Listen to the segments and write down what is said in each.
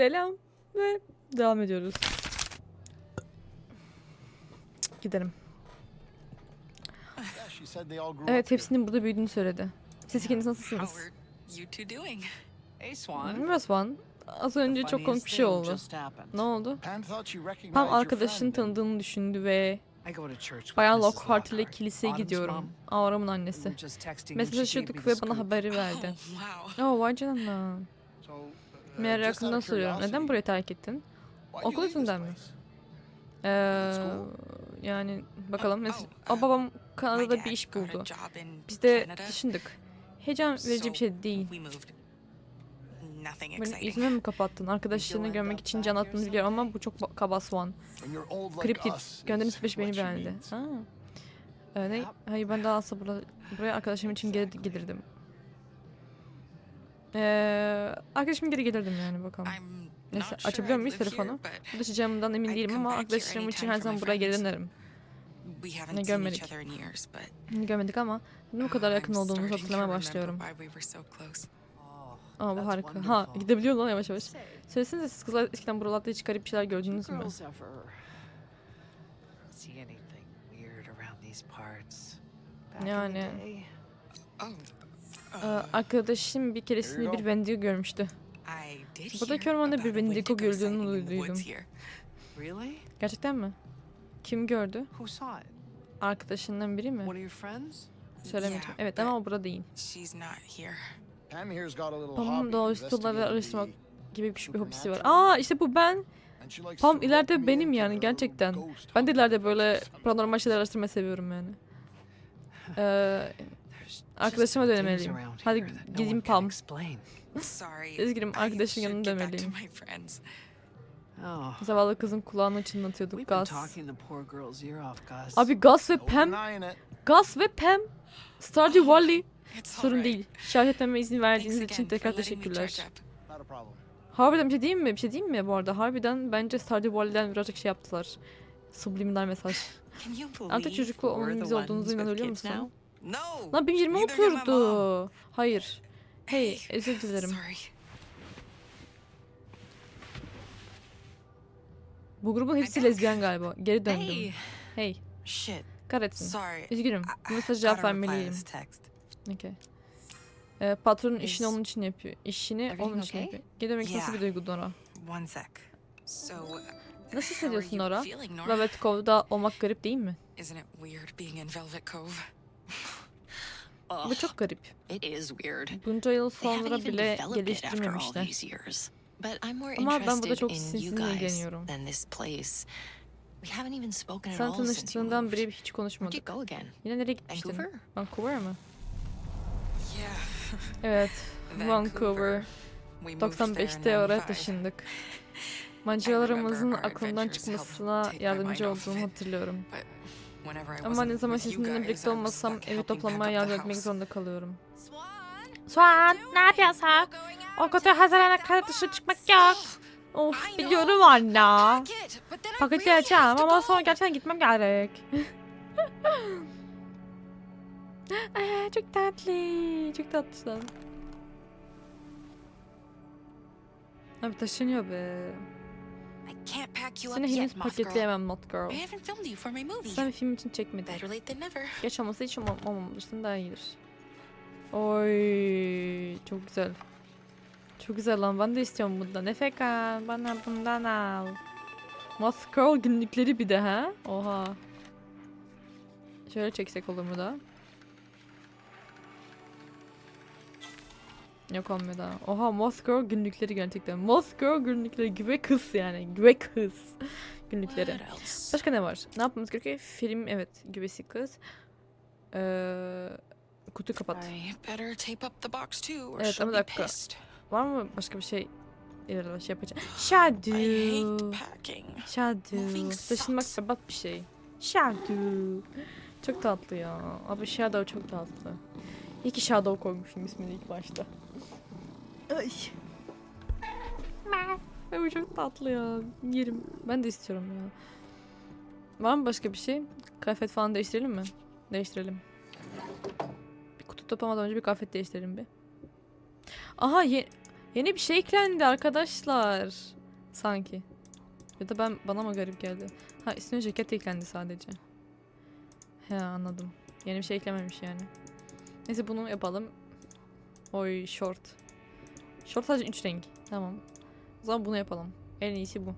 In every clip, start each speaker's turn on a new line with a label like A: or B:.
A: Selam ve devam ediyoruz. Gidelim. Evet hepsinin burada büyüdüğünü söyledi. Siz ikiniz nasılsınız?
B: Hey, Swan.
A: Az önce çok komik bir şey oldu. Ne oldu?
C: Pam and-
A: tanıdığını düşündü ve Bayan. Lockhart ile kiliseye gidiyorum.
B: We
A: annesi. Mesajlaşıyorduk ve bana haberi verdi.
D: Oh.
A: Oh vay canına.
C: Of
A: soruyorum. Neden burayı terk ettin? Okul yüzünden mi? Ee, yani bakalım.
D: Oh,
A: Mes-
D: oh,
A: o babam
D: My
A: Kanada'da
D: dad
A: bir iş buldu. Biz de taşındık. Heyecan verici bir şey değil. Benim yüzüme mi kapattın? Arkadaşlarını görmek için can attığını biliyorum ama bu çok ba- kaba
C: us
A: Gönderiniz
C: is
A: beş beni beğendi. Ha. Ee, ne? Hayır ben daha asla bura- buraya arkadaşım için gelirdim. Ee, arkadaşım geri gelirdim yani bakalım. Neyse açabiliyor muyuz telefonu?
D: but
A: Ulaşacağımdan emin değilim ama arkadaşlarım için her zaman buraya geri dönerim. Ne görmedik. Bunu görmedik ama bu kadar yakın olduğumuzu hatırlamaya başlıyorum. Aa bu harika. Ha gidebiliyor lan yavaş yavaş. Söylesenize siz kızlar eskiden buralarda hiç garip bir şeyler gördünüz mü? Yani. Ee, arkadaşım bir keresinde bir
C: go.
A: Wendigo görmüştü. Buradaki ormanda bir Wendigo gördüğünü duydum. Gerçekten mi? Kim gördü? Arkadaşından biri mi?
D: Yeah,
A: Evet ama o burada değil. Pam'ın doğaüstü olayları araştırmak gibi küçük bir hobisi var. Aa işte bu ben. Pam ileride benim yani gerçekten. Ben de ileride böyle paranormal şeyler araştırmayı seviyorum yani. Ee, Arkadaşıma
B: around
A: Hadi gideyim Pam.
B: explain.
D: Sorry.
A: Üzgünüm arkadaşın yanına
D: get back to
A: dönmeliyim.
D: my friends.
B: Oh,
A: Zavallı kızın kulağını çınlatıyorduk
B: we've been
A: Gus.
B: talking the poor girl's ear off, Gus.
A: Abi Gus ve Pam,
C: denying it.
A: Gus ve Pam, Stardew Valley sorun değil. Şahit etmeme izin verdiğiniz için tekrar teşekkürler. Harbiden bir şey diyeyim mi? Bir şey diyeyim mi bu arada? Harbiden bence Stardew Valley'den birazcık şey yaptılar. Subliminal mesaj.
D: Can you
A: Artık
D: believe
A: çocuklu olmanın
D: the
A: güzel olduğunuzu inanabiliyor
D: kids
A: musun? Lan benim 20
D: neither did my mom.
A: oturdu. Hayır. Hey, özür dilerim. Bu grubun hepsi lezbiyen galiba. Geri döndüm.
D: Hey.
A: Kahretsin. Üzgünüm. Bu mesajı cevap vermeliyim. Okay. Ee, patronun işini onun için yapıyor. İşini onun için yapıyor. Geri dönmek nasıl bir duygu Nora? Nasıl hissediyorsun Nora? Velvet Cove'da olmak garip değil mi? Bu çok garip.
E: It is weird.
A: Bunca yıl sonra bile geliştirmemişler. Ama ben burada çok
E: guys
A: ilgileniyorum. Sen tanıştığından beri hiç konuşmadık. Yine nereye gitmiştin?
E: Vancouver?
A: Mı?
D: Yeah.
A: Evet, Vancouver.
D: We moved there in
A: 95'te oraya
D: 95.
A: taşındık. Maceralarımızın aklımdan çıkmasına yardımcı olduğumu hatırlıyorum. Ama ne zaman sizinle birlikte olmasam evi toplamaya yardım etmek zorunda kalıyorum.
F: Swan,
A: ne yapıyorsun? O kötü hazırlana kadar dışarı çıkmak yok. Of biliyorum anne. Paketi açacağım ama sonra gerçekten gitmem gerek. Aa, çok tatlı. Çok tatlısın. Abi taşınıyor be.
D: Can't pack you up
A: Seni henüz
D: yet, Moth Girl.
A: paketleyemem Not Girl.
D: I haven't filmed you for my movie.
A: Sen film için çekmedin.
D: Better late than never.
A: Geç olması hiç olmam- olmamıştın daha iyidir. Oy çok güzel. Çok güzel lan ben de istiyorum bundan. Efekan bana bundan al. Moth Girl günlükleri bir de ha. Oha. Şöyle çeksek olur mu da? Yok olmuyor daha. Oha Girl günlükleri gerçekten. Girl günlükleri güve kız yani. Güve kız günlükleri. Başka ne var? Ne yapmamız gerekiyor? Film evet güvesi kız. Ee, kutu kapat. Evet, ama dakika. Var mı başka bir şey? İleride şey yapacağım. Shadow. Shadow. Taşınmak berbat bir şey. Shadow. Çok tatlı ya. Abi Shadow çok tatlı. İyi ki Shadow koymuşum ismini ilk başta. Ay. Ay bu çok tatlı ya. Yerim. Ben de istiyorum ya. Var mı başka bir şey? Kıyafet falan değiştirelim mi? Değiştirelim. Bir kutu toplamadan önce bir kıyafet değiştirelim bir. Aha ye Yeni bir şey eklendi arkadaşlar. Sanki. Ya da ben bana mı garip geldi? Ha üstüne ceket eklendi sadece. He anladım. Yeni bir şey eklememiş yani. Neyse bunu yapalım. Oy short. Short sadece 3 renk. Tamam. O zaman bunu yapalım. En iyisi bu.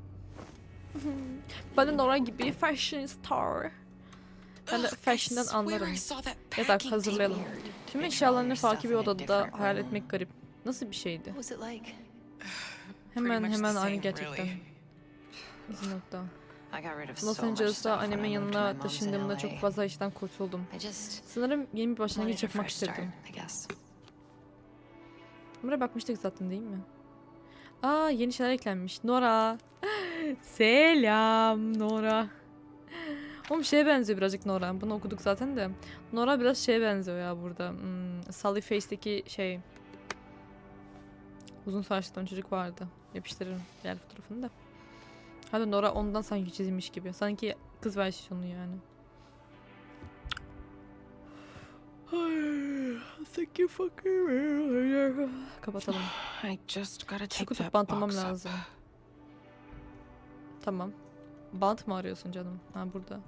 A: ben de Nora gibi fashion star. Ben de fashion'dan anlarım.
D: Packing
A: hazırlayalım. Tüm eşyalarını farklı bir odada hayal etmek garip. Nasıl bir şeydi? Hemen hemen aynı gerçekten. İzin nokta. Los Angeles'ta annemin yanına taşındığımda çok
E: LA.
A: fazla işten kurtuldum. Sanırım yeni bir başlangıç yapmak istedim. Buraya bakmıştık zaten değil mi? Aa yeni şeyler eklenmiş. Nora. Selam Nora. Oğlum şeye benziyor birazcık Nora. Bunu okuduk zaten de. Nora biraz şeye benziyor ya burada. Hmm, Sally Face'deki şey. Uzun saçlı çocuk vardı. Yapıştırırım diğer fotoğrafını da. Hadi Nora ondan sanki çizilmiş gibi. Sanki kız versiyonu yani. Thank you fucking Kapatalım.
D: I just gotta
A: Şu
D: take
A: kutup
D: that
A: bantlamam
D: box up.
A: lazım. Tamam. Bant mı arıyorsun canım? Ha burada.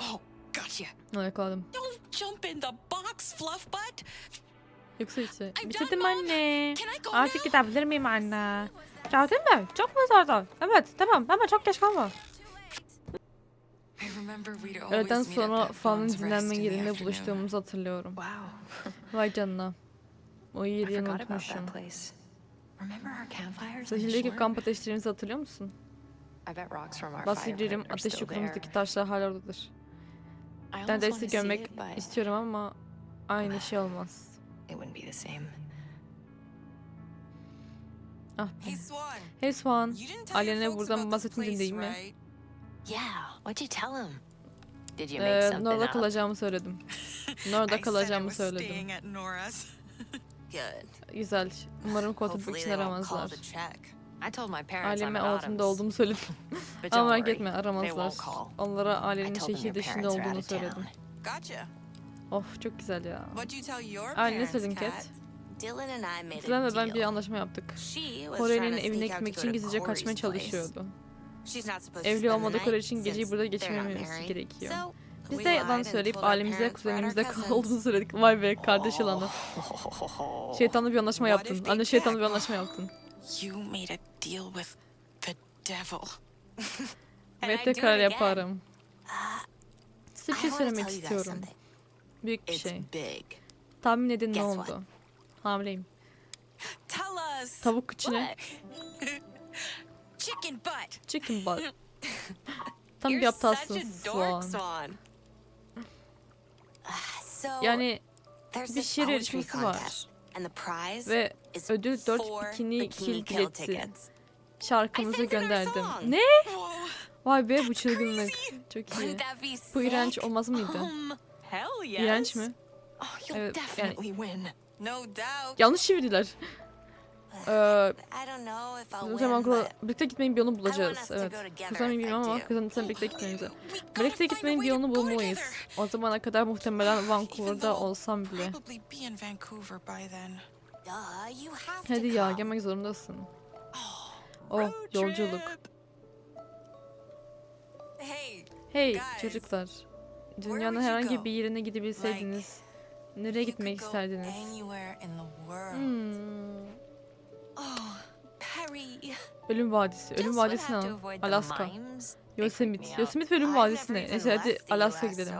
D: Oh, gotcha.
A: Ha, yakaladım.
D: Don't jump in the box, Fluffbutt.
A: Yoksa işte.
D: I'm
A: Bitirdim anne. Artık gidebilir miyim anne? Geldin mi? Çok mu zordu? Evet tamam ama çok geç kalma. Öğleden sonra Fan'ın dinlenme yerinde buluştuğumuzu hatırlıyorum. Vay canına. O yeri unutmuşum. Sahildeki kamp ateşlerimizi hatırlıyor musun? Bahsediyorum ateş yukarımızdaki taşlar hala oradadır. Neredeyse gömmek istiyorum ama aynı şey olmaz. Ah be.
F: Hey Swan, folks
A: buradan bahsetmedin değil mi?
E: Yeah, what'd you tell him? Did you make
A: Ee,
E: something
A: Nora'da
E: up?
A: kalacağımı söyledim.
F: I
A: kalacağımı söyledim.
F: staying at Nora's. Good.
A: Güzel. Umarım
F: Hopefully
A: için
F: they won't call
A: aramazlar.
F: to check.
E: I told my parents I'm
A: Aileme altında
E: Autumn's,
A: olduğumu söyledim.
E: but
A: Ama merak
E: worry,
A: etme
E: they
A: aramazlar.
E: won't call.
A: Onlara
E: I
A: ailenin
E: told them
A: şehir
E: your
A: dışında
E: parents are
A: olduğunu
E: town.
A: söyledim.
F: Gotcha.
A: Of çok güzel ya.
F: What'd you tell your
A: Ailene
F: parents,
A: söyledin
F: Kat?
A: Kat.
F: Dylan and I made
A: Dylan
F: a
A: ve ben bir
F: deal.
A: anlaşma yaptık.
F: She was
A: Kore'nin
F: trying to
A: evine
F: sneak out
A: gitmek
F: to
A: için
F: go to
A: gizlice
F: Corey's
A: kaçmaya
F: place.
A: çalışıyordu. Evli
F: night
A: için geceyi burada geçirmemesi gerekiyor. Biz de yalan söyleyip ailemize kuzenimizde olduğunu söyledik. Vay be kardeş yılanı. Şeytanlı bir anlaşma yaptın. Anne şeytanlı bir anlaşma yaptın.
D: You made a deal with the devil.
A: Ve tekrar yaparım. Size bir şey söylemek istiyorum. Büyük bir şey. Tahmin edin ne oldu? Hamileyim. Tavuk içine
F: Chicken butt.
A: chicken butt. Tam bir aptalsın Swan. Yani bir şiir yarışması var. Ve ödül dört
F: four
A: bikini
F: bikini
A: kill bileti. Şarkımızı gönderdim. Ne? Vay be bu çılgınlık. Çok iyi. Bu iğrenç olmaz mıydı?
F: Um.
A: İğrenç mi?
D: Oh,
A: Evet, yani-
D: definitely win.
F: No doubt.
A: Yanlış çevirdiler. Ee, zaman birlikte gitmenin bir yolunu bulacağız. Evet.
F: I
A: bilmiyorum ama sen birlikte gitmemize. Birlikte gitmenin bir yolunu bulmalıyız. O zamana kadar muhtemelen Vancouver'da olsam bile. Hadi ya gelmek zorundasın.
D: Oh,
A: Oh yolculuk.
F: Hey,
A: çocuklar. Dünyanın herhangi bir yerine gidebilseydiniz nereye gitmek isterdiniz? Hmm. Ölüm Vadisi. Ölüm Vadisi ne? Alaska. Yosemite. Yosemite ve Ölüm
F: I've
A: Vadisi
F: never
A: ne?
F: even
A: Neyse hadi Alaska gidelim.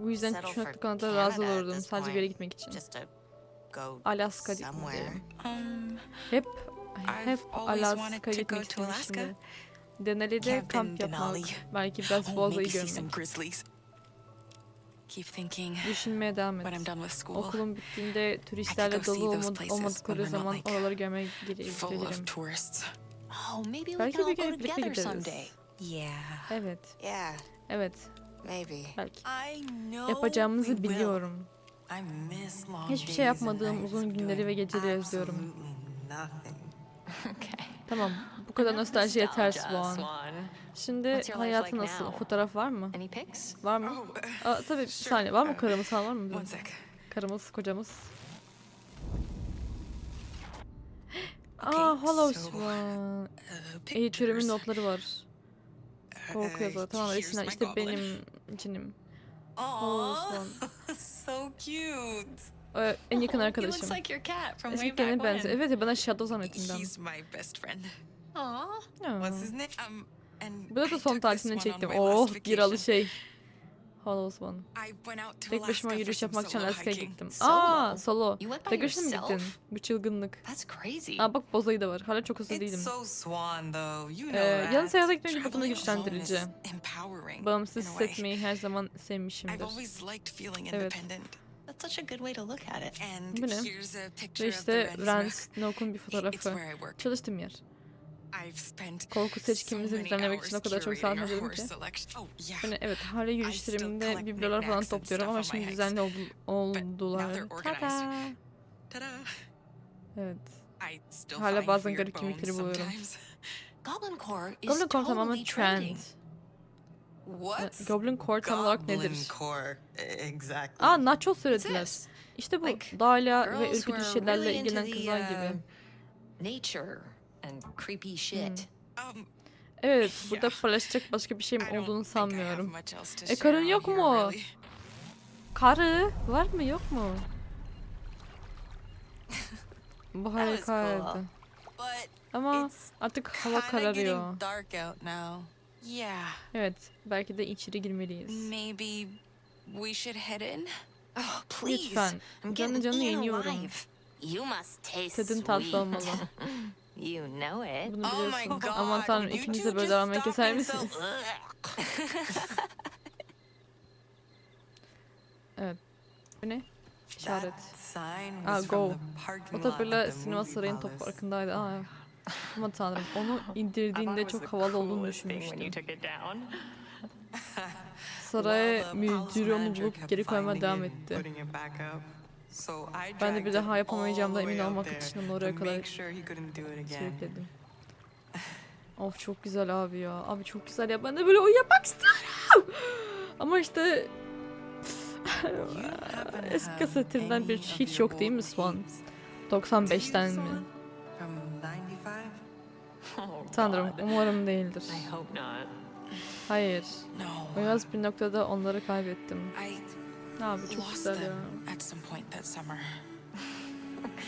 A: Bu yüzden küçük
F: for
A: kanada razı olurdum sadece bir yere gitmek için. Alaska diyelim.
D: Um,
A: Hep hep Alaska gitmek istemişimdir. Denali'de kamp yapmak. Belki biraz
D: some
A: görmek.
D: Grizzlies. Keep thinking
A: Düşünmeye devam
D: when I'm
A: et.
D: done with school.
A: Okulun bittiğinde turistlerle
D: go see
A: dolu
D: those
A: olmad-
D: places
A: olmadıkları zaman
D: like,
A: oraları görmeye gire-
D: Full
A: gelirim.
D: of tourists.
E: Oh, maybe we
A: Belki bir
E: go
A: gün birlikte
E: together
A: gideriz.
E: someday.
D: Yeah.
A: Evet,
F: Yeah,
A: evet.
F: maybe.
A: Belki.
F: I know
A: Yapacağımızı
F: we will.
A: biliyorum.
F: I miss long
A: Hiçbir şey yapmadığım uzun günleri ve geceleri özlüyorum.
F: absolutely nothing.
E: Okay.
A: Tamam, bu kadar nostalji yeter Swan. Şimdi hayatı nasıl? Fotoğraf var mı? Var mı?
D: Oh,
A: Aa, tabii bir saniye. Var mı
D: Uh,
A: karımız falan var mı? bizim? Karımız, kocamız. Aa Hollow Swan.
D: uh,
A: Eğitirimin
D: pictures.
A: notları var. Korku
D: Uh,
A: yazıları. Tamam resimler işte benim cinim.
F: Aw,
A: Swan.
F: so cute.
A: Ee, en yakın
D: Oh,
A: arkadaşım.
D: looks like your cat from way
A: Eskiden
D: back
A: benziyor. Evet ya bana Shadow zannettim ben.
D: He's my best friend.
F: Aw.
A: Ya.
F: What's his name?
D: Um, and
A: Bu da son tatilini
D: one
A: çektim. Oh giralı şey. Hollow Swan.
D: I went out to
A: Tek başıma yürüyüş yapmak için Alaska'ya gittim. Aa solo. Tek başına mı gittin? Bu çılgınlık.
E: That's crazy.
A: Aa bak bozayı da var. Hala çok hızlı değilim.
F: so swan though. You know
A: Ee, yalnız seyahate gitmek bir bakımda güçlendirici. Bağımsız hissetmeyi her zaman
D: I've
A: sevmişimdir.
D: always liked feeling
A: Evet.
E: That's such a good way to look at it.
D: And
A: Bu ne?
D: here's a
A: Ve
D: picture of the
A: işte
D: Rens Nook.
A: Nook'un bir
D: It's
A: fotoğrafı.
D: where I work.
A: Çalıştığım yer.
D: I've spent
A: Korku seçkimizi düzenlemek için o kadar çok saat harcadım ki.
D: Oh.
A: Hani evet hala yürüyüşlerimde biblolar falan topluyorum ama şimdi düzenli oldu, oldular. Tada! Evet. Hala bazen garip kimlikleri buluyorum.
E: Goblin Core
A: tamamen trend.
F: What's
A: Goblin Core tam olarak
F: Goblin
A: nedir?
F: Core? Exactly.
A: Aa nacho söylediler. İşte bu
E: Like,
A: Dahlia ve ürkütücü şeylerle
E: really
A: ilgilenen
E: the,
A: kızlar
E: uh,
A: gibi.
E: nature and creepy shit.
D: Um,
A: Evet burada
D: yeah.
A: paylaşacak başka bir şeyim olduğunu sanmıyorum. E, karın yok mu?
D: really.
A: Karı var mı yok mu? Bu harikaydı.
F: cool.
A: Ama artık hava kararıyor.
D: Yeah,
A: Evet belki de içeri girmeliyiz.
D: maybe we should head in.
E: Oh, please.
A: Lütfen.
E: I'm
A: Canı
E: getting
A: canı
E: eaten
A: yeniyorum.
E: alive. You must taste
A: Tadın tatlı
E: sweet.
A: olmalı.
E: You know it.
A: Bunu
F: Oh my
A: biliyorsun.
F: god.
A: Aman tanrım
F: you two
A: böyle
F: just
A: davranmayı
F: stop
A: keser
F: so-
A: misiniz? Evet. Bu ne? İşaret. Aa, go.
F: from the parking
A: O
F: lot
A: da böyle sinema
F: palace.
A: toprakındaydı. Aa. Aman tanrım. Onu indirdiğinde çok havalı olduğunu düşünmüştüm. Saray müdürü onu bulup geri koymaya devam etti. Ben de bir daha
F: the
A: emin olmak için onu oraya kadar. Sürükledim. Of çok güzel abi ya. Abi çok güzel ya. Ben de böyle oyun yapmak istiyorum. Ama işte eski kasetinden bir hiç yok değil mi Swan?
F: leaves? Do you
A: 95'ten mi? Tanrım umarım değildir. Hayır. Beyaz bir noktada onları kaybettim. Abi çok güzel ya.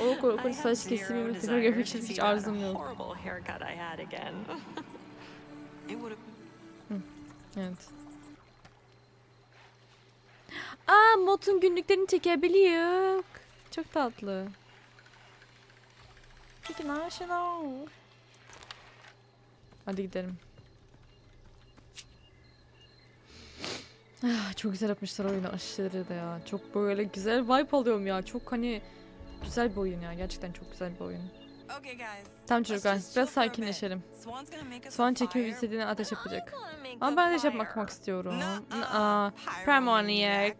A: O korkunç saç kesimimi tekrar görmek için hiç arzum yok.
B: horrible haircut I had again.
F: It would have
A: Evet. Aa Mot'un günlüklerini çekebiliyor. Çok tatlı. Peki national. Hadi gidelim. Ah, çok güzel yapmışlar oyunu aşırı da ya. Çok böyle güzel vibe alıyorum ya. Çok hani güzel bir oyun ya. Gerçekten çok güzel bir oyun. Tamam çocuklar biraz sakinleşelim. Soğan çekimi
F: fire.
A: istediğine ateş yapacak. Ama ben ateş yapmak istiyorum. Aa, pyromaniac.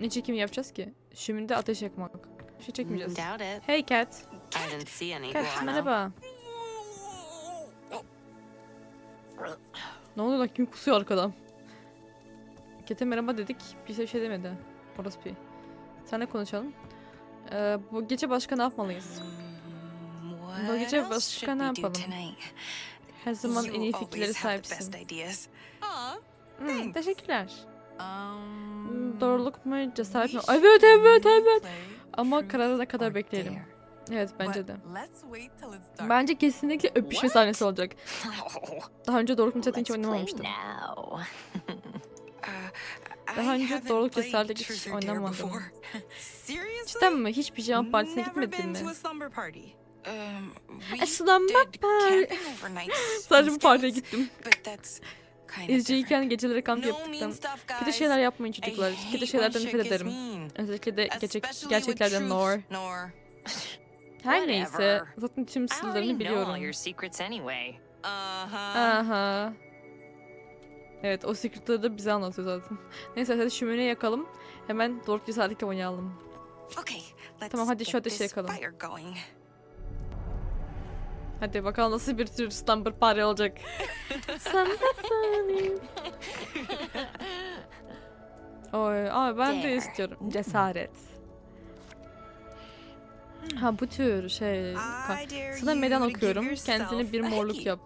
A: Ne çekimi yapacağız ki? Şimdi ateş yakmak. Bir şey çekmeyeceğiz. Hey Cat. Cat merhaba. Ne oluyor lan kim kusuyor arkadan? Cat'e merhaba dedik. Bir şey demedi. Orası bir. Senle konuşalım. Ee, bu gece başka ne yapmalıyız? Bu gece başka ne yapalım? Her zaman en iyi
D: the
A: sahipsin. Hmm, teşekkürler.
F: Um,
A: Doğruluk mu cesaret mi? Evet evet evet. Ama kararına kadar bekleyelim. Evet bence de. Bence kesinlikle öpüşme sahnesi olacak. Daha önce Doruk Mücadele hiç oynamamıştım.
D: uh,
A: Daha önce
D: played
A: cesaretle hiç oynamadım. Cidden mi? Hiç pijama partisine
F: Never
A: gitmedin mi?
D: Um,
A: E, slumber party. Sadece bu partiye gittim. İzciyken geceleri kamp
F: No
A: yaptık.
F: mean stuff,
A: Kötü şeyler yapmayın çocuklar. Kötü şeylerden nefret ederim. Özellikle de gerçek, gerçeklerden Nor. Her neyse. Zaten tüm sırlarını biliyorum. Aha. Evet o secretları da bize anlatıyor zaten. Neyse hadi şömine yakalım. Hemen Doruk cesaretli oynayalım.
D: Okay, let's
A: Tamam, hadi şu ateşi yakalım. Hadi bakalım nasıl bir tür slumber party olacak. slumber party. Oy, ama ben de istiyorum. Cesaret. Ha bu tür şey. Sana meydan okuyorum. Kendine bir morluk yap.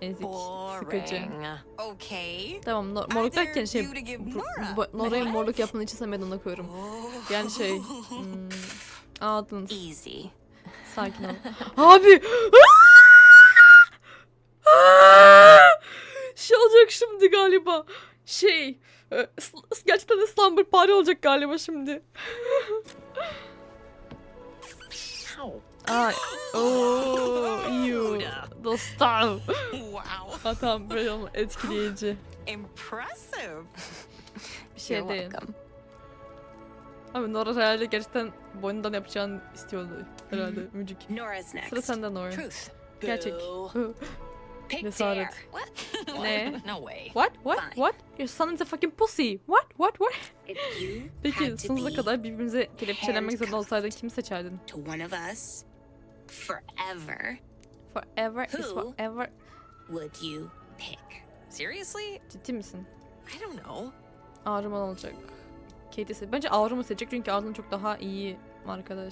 A: Ezik. Sıkıcı. Tamam no-
F: I
A: morluk derken şey. Nora'ya morluk yapmanın için sana meydan okuyorum.
F: Oh.
A: Yani şey. Hmm, ağladınız.
E: Easy.
A: Sakin ol. Abi. şey olacak şimdi galiba. Şey. e, Gerçekten de slumber party olacak galiba şimdi. Ay. Ooo. You. Dostum.
F: wow.
A: Ha tamam böyle olma. Etkileyici.
F: Impressive.
A: Bir şey değil. Abi Nora herhalde gerçekten boynundan yapacağını istiyordu. Herhalde müzik.
E: Nora's next.
A: Sıra sende Nora.
E: Truth.
A: Gerçek. Cesaret. Ne?
E: No way.
A: What? What?
E: Fine.
A: What? Your son is a fucking pussy. What? What? What? Peki
G: be
A: kadar birbirimize kelepçelenmek zorunda olsaydın kimi seçerdin?
G: to one of us forever,
A: Forever is
G: Who?
A: forever.
G: would you pick?
F: Seriously?
A: Ciddi misin?
F: I don't know.
A: Ağrıman olacak. Katie'si. Bence Ağrım'ı seçecek çünkü Ağrım çok daha iyi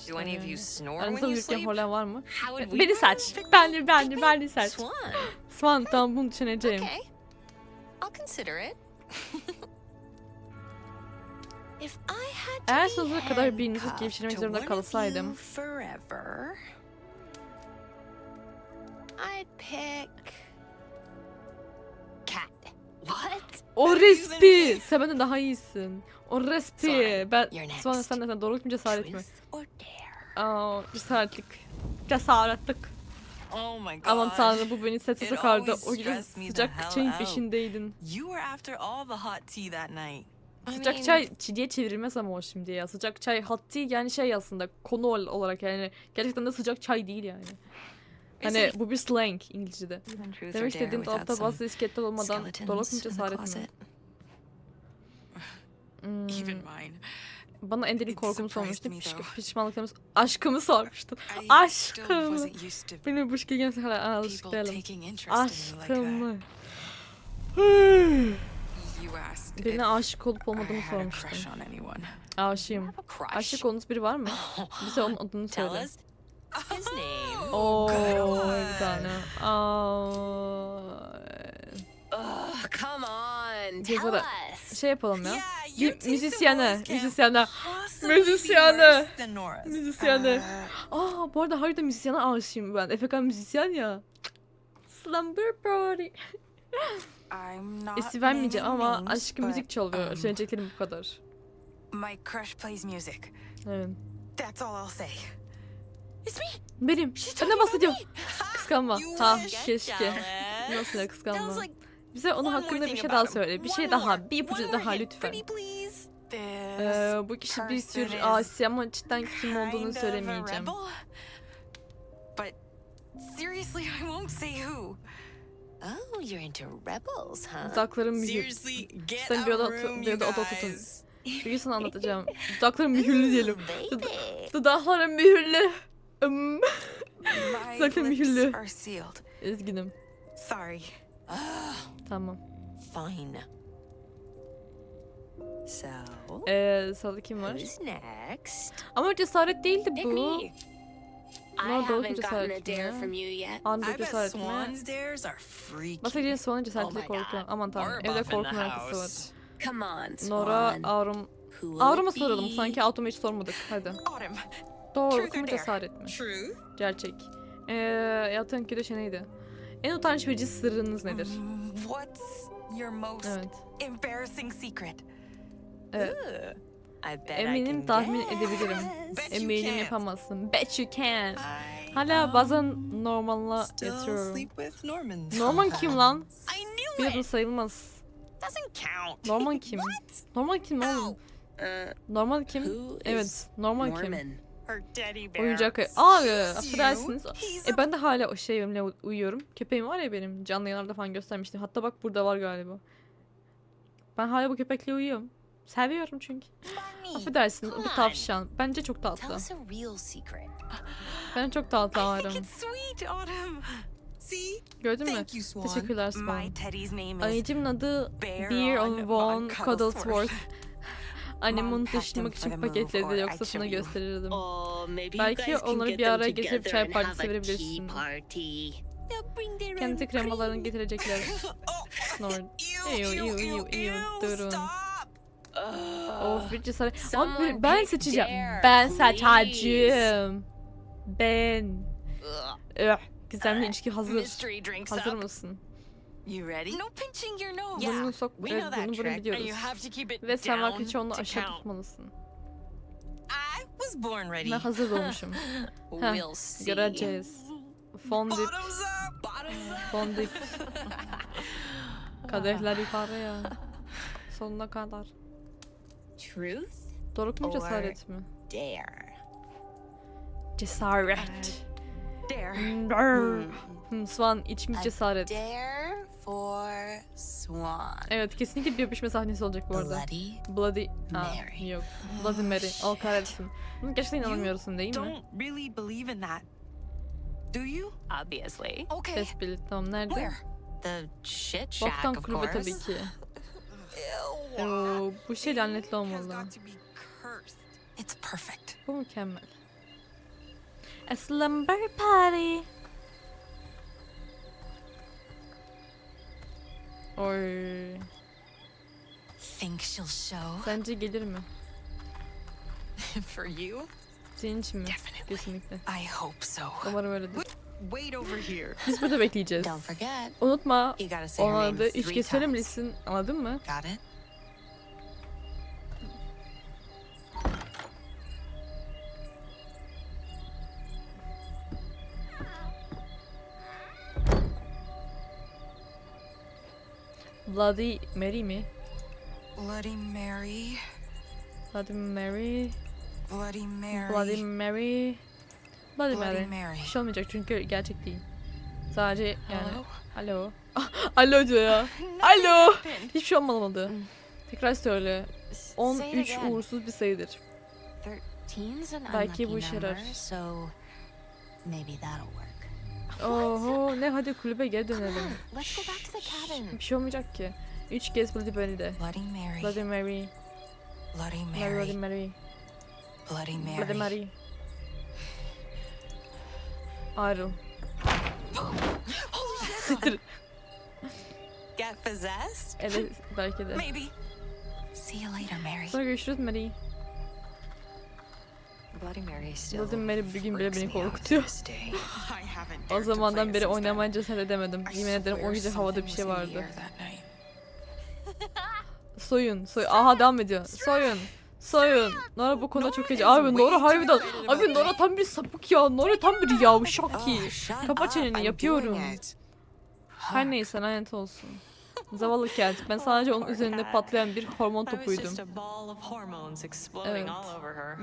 F: Do any of you snore when
A: Aranızda
F: you
A: uyurken
F: sleep?
A: horlayan var mı?
E: How would we
A: Beni seç. Ben de ben de ben de seç.
E: Swan.
A: Swan tamam bunu düşüneceğim.
E: Okay. I'll consider it. if I had to
A: Eğer
E: be
A: sonsuza kadar
E: handcuffed
A: gevşirmek
E: to
A: zorunda
E: one of
A: kalsaydım.
E: you Forever. I'd pick. Cat. What?
A: O respi. Sen benden daha iyisin. O respi.
E: Swan,
A: Ben. Swan sen de sen doğruluk mu cesaret mi?
E: Truth or dare?
A: Aa cesaretlik. Cesaretlik.
F: Oh my god.
A: Aman tanrım bu beni sessiz
F: It
A: sokardı. O
F: the
A: sıcak çayın peşindeydin.
F: You were after all the hot tea that night.
E: I
A: Sıcak çay diye çevrilmez ama o şimdi ya. Sıcak çay hot tea yani şey aslında konu ol- olarak yani gerçekten de sıcak çay değil yani. Hani bu bir slang İngilizce'de. Demek istediğim dolapta bazı isketler olmadan dolap mı cesaret mi? Hmm,
F: Even mine.
A: Bana en derin
F: It
A: korkumu
F: surprised
A: sormuştu.
F: me
A: Piş- pişmanlıklarımı aşkımı sormuştu.
F: I still
A: Aşkım.
F: wasn't used to
A: Benim bu şekilde gelmesi hala alışık
F: people
A: değilim.
F: taking interest in me like that.
A: Aşkımı.
F: You asked
A: Birine
F: if
A: aşık olup olmadığımı
F: had a crush
A: sormuştum.
F: on anyone.
A: Aşığım.
E: Have a crush.
A: Aşık olduğunuz biri var mı? Bize onun adını
E: Tell
A: söyle.
E: us his name.
A: Oo,
F: good
A: bir tane. Aa,
E: come on.
A: Cezara-
E: Tell us.
A: şey yapalım ya. Bir müzisyene, müzisyene, müzisyene, müzisyene. Aa, bu arada harbiden müzisyene aşığım ben. Efekan müzisyen ya. Slumber Party. İsim vermeyeceğim ama aşkı müzik çalıyor.
F: um,
A: Söyleyeceklerim bu kadar.
F: My crush plays music.
A: Evet.
F: That's all I'll say.
E: It's me.
A: Benim.
E: About
A: bahsediyor. Kıskanma. Ha keşke. Nasıl ya kıskanma. Bize onun hakkında bir şey daha söyle. Bir şey daha. Bir ipucu daha lütfen. Ee, bu kişi bir tür asi ama cidden kim olduğunu söylemeyeceğim.
F: seriously, I won't say who.
E: Oh, you're into rebels, huh?
A: Dudaklarım mühür. Sen bir oda, bir oda, oda tutun. Bir gün sana anlatacağım. Dudaklarım mühürlü diyelim.
E: Ooh, baby.
A: Dudaklarım mühürlü. Mühürlü. Üzgünüm.
F: Sorry.
A: Tamam.
E: Fine. So,
A: Ee, sırada kim var?
E: who's next?
A: Ama cesaret değildi
G: Pick
A: bu.
G: me. I
A: No, doğru
G: haven't gotten
A: cesaret
G: a dare
A: ya.
G: from you yet.
A: Anında
F: I bet
A: cesaret mi?
F: Swan's dares are freaky.
A: Masa gelin Swan'ın cesaretli
G: Oh my
A: korku.
G: God.
A: Aman tanrım. Evde
F: off in
A: korku
F: the
A: meraklısı var.
F: house.
G: Come on,
A: Nora,
G: Swan.
A: Aurum.
G: Who will it
A: soralım.
G: be?
A: Sanki Autumn'a hiç sormadık. Hadi.
F: Autumn.
A: Doğru
F: Truth
A: mu
F: or dare?
A: cesaret mi?
F: Truth.
A: Gerçek. Ee, Yatın köşe neydi? En utanç verici sırrınız nedir?
F: What's your most
A: Evet.
F: embarrassing secret?
A: Evet.
F: Ugh.
E: I bet I
A: Eminim tahmin edebilirim. Eminim yapamazsın. Bet you can. Hala bazen normalla
F: still
A: yatıyorum.
F: Norman.
A: Kim lan? Bir adım sayılmaz. Norman kim? Norman kim oğlum? Norman kim? Evet, Norman kim? Oyuncak.
F: You.
A: affedersiniz. E ben de hala o şeyimle uyuyorum. Köpeğim var ya benim. Canlı yayınlarda falan göstermiştim. Hatta bak burada var galiba. Ben hala bu köpekle uyuyorum. Seviyorum çünkü. Affedersiniz o bir tavşan. Bence çok tatlı. Ben çok tatlı
F: Autumn.
A: Gördün mü? Teşekkürler Swan. Ayıcımın adı
F: Bear on
A: on
F: Von
A: Von
F: Cuddlesworth.
A: Annem
D: Mom
A: onu taşımak için paketledi yoksa sana gösterirdim.
G: Oh,
A: Belki onları bir araya getirip çay partisi verebilirsin. Kendi kremalarını getirecekler. Snort.
D: Ew,
A: Ew,
D: ew,
A: ew,
D: ew,
A: durun. Of bir cesaret. Abi ben seçeceğim. Ben seçeceğim. Ben.
D: Ugh.
A: Öh. Gizemli ilişki hazır. Hazır mısın?
D: You ready?
F: No pinching your nose.
D: Yeah,
A: Burnunu sok.
D: we
A: Evet,
D: know that
A: bunu bunu
D: trick.
A: biliyoruz.
D: And you have to keep it
A: Ve sen vakit
D: to
A: aşağı
D: count.
A: tutmalısın.
D: I was born ready.
A: Ben hazır doğmuşum.
G: We'll see.
A: Göreceğiz. Fondip.
D: Bottoms up. Bottoms up.
A: Fondip. Kadehler yukarıya. Sonuna kadar.
G: Truth
A: Doruk mu cesaret mi?
G: dare.
A: Cesaret.
D: Dare.
A: Brr. Hmm, Swan iç mi
G: A
A: cesaret?
G: Dare for Swan.
A: Evet kesinlikle bir öpüşme sahnesi olacak bu arada.
G: Bloody
A: Bloody... Aa,
G: Mary.
A: yok. Bloody Mary. Al kahretsin. Bunu gerçekten inanamıyorsun değil mi?
F: Don't really believe in that. Do you?
G: Obviously.
F: Okay.
A: Besbelli. Tamam nerede?
F: Where?
G: The shit shack,
A: Boktan
G: of
A: kulübe tabii
G: course.
A: ki. Oo, bu şey lanetli olmalı.
F: It's perfect.
A: Bu mükemmel. A slumber party. Oy.
F: Think she'll show?
A: Sence gelir mi?
D: For you?
A: Senin için mi?
F: Definitely.
A: Kesinlikle.
F: I hope so.
A: Umarım öyledir.
D: Wait over here.
A: Biz burada bekleyeceğiz.
G: Don't forget,
A: Unutma. Onun adı üç kez söylemelisin. Anladın mı?
G: Got it?
A: Bloody Mary mi?
F: Bloody Mary.
A: Bloody Mary.
F: Bloody Mary.
A: Bloody Mary. Bloody, Mary.
F: Mary.
A: Bir şey olmayacak çünkü gerçek değil. Sadece yani.
F: Hello?
A: Alo. Alo diyor ya. Alo. Hiçbir şey olmadı. Tekrar söyle.
G: Say it
A: 13
G: again.
A: uğursuz bir sayıdır.
G: 13's an
A: Belki bu işe yarar.
G: so maybe that'll work.
A: Oho ne hadi kulübe geri dönelim.
G: Cabin.
A: Bir şey olmayacak ki. 3 kez Bloody Mary'de.
F: Bloody Mary.
A: Bloody Mary.
F: Bloody
A: Mary. Bloody
F: Mary.
A: Mary.
F: Bloody Mary.
A: Bloody Mary. Ayrıl. Siktir.
F: Get possessed?
A: Evet belki de.
F: Maybe. See you later, Mary.
A: Sonra görüşürüz Mary.
D: Bloody Mary
A: bir gün bile beni korkutuyor. O zamandan beri oynamaya cesaret edemedim. Yemin ederim o gece havada bir şey vardı.
D: air that night.
A: Soyun, soy. Aha devam ediyor. Soyun. Soyun. Nora bu konuda çok iyi. Abi Nora harbiden. Abi Nora tam bir sapık ya. Nora tam bir yavşak ki.
D: Oh, shut
A: Kapa çeneni yapıyorum. Her neyse lanet olsun. Zavallı Cat. Ben sadece onun üzerinde patlayan bir hormon topuydum. Evet.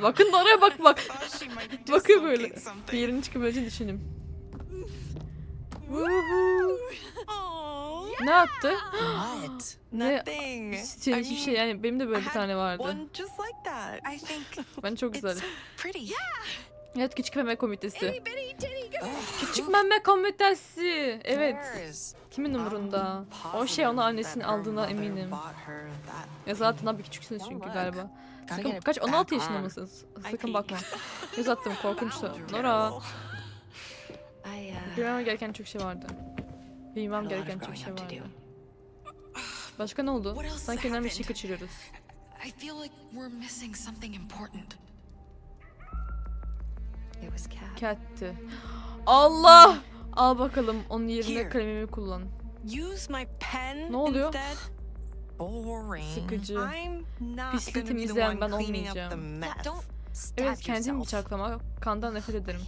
A: Bakın Nora'ya bak bak. Bakıyor böyle. Bir yerini çıkabileceğini düşündüm.
D: Aw.
A: Ne yaptı?
G: What?
A: Ne?
D: Nothing.
A: Şey,
D: mean,
A: şey yani benim de böyle bir tane vardı. Ben çok güzel. Evet küçük meme komitesi.
D: Ugh,
A: Küçük meme komitesi. Evet. Kimin umurunda? O şey onu annesinin aldığına eminim. Ya zaten abi küçüksünüz çünkü galiba. Sakın, kaç 16
D: back
A: yaşında
D: on.
A: mısınız? Sakın bakma. Göz attım korkunçtu. Nora.
G: I uh,
A: Bilmem gereken çok şey vardı. Bilmem gereken çok şey vardı. Başka ne oldu? Sanki önemli bir şey kaçırıyoruz.
F: I feel like we're missing something important.
A: Cat'ti. Allah! Al bakalım onun yerine
D: Here.
A: kalemimi kullan.
D: Use my pen
A: Ne oluyor?
D: instead. Boring.
A: Sıkıcı.
D: The
A: temizleyen ben olmayacağım. Evet kendim bıçaklama. Kandan nefret ederim.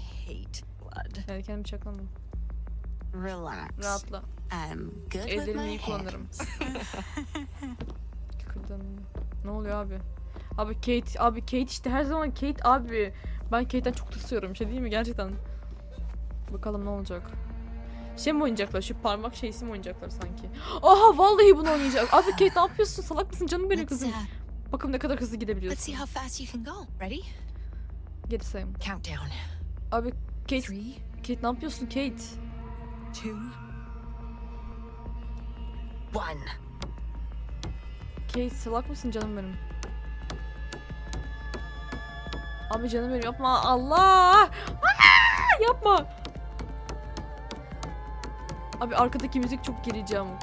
A: Evet kendim bıçaklamam.
G: Relax.
A: Rahatla. Ellerimi iyi kullanırım. Kırdım. Ne oluyor abi? Abi Kate, abi Kate işte her zaman Kate abi. Ben Kate'den çok tırsıyorum. Bir şey değil mi gerçekten? Bakalım ne olacak. Şey mi oynayacaklar? Şu parmak şeysi mi oynayacaklar sanki? Aha vallahi bunu oynayacak. Abi Kate ne yapıyorsun? Salak mısın canım benim kızım?
G: uh,
A: Bakın ne kadar hızlı
G: let's see
A: gidebiliyorsun.
G: how fast you can go. Ready?
A: Geri sayım.
F: Countdown.
A: Abi Kate, Kate ne yapıyorsun Kate?
F: two,
G: One.
A: Kate salak mısın canım benim? Abi canım benim yapma. Allah! Aa, yapma. Abi arkadaki müzik çok gerici amık.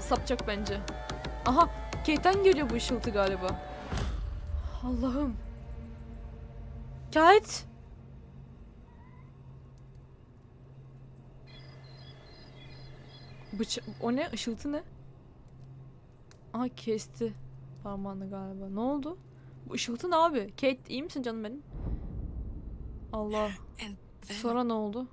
A: Sapacak bence. Aha, Kate'den geliyor bu ışıltı galiba. Allah'ım. Kate! Bıça o ne? Işıltı ne? Aha kesti parmağını galiba. Ne oldu? Bu ışıltı ne abi? Kate iyi misin canım benim? Allah. Sonra ne oldu?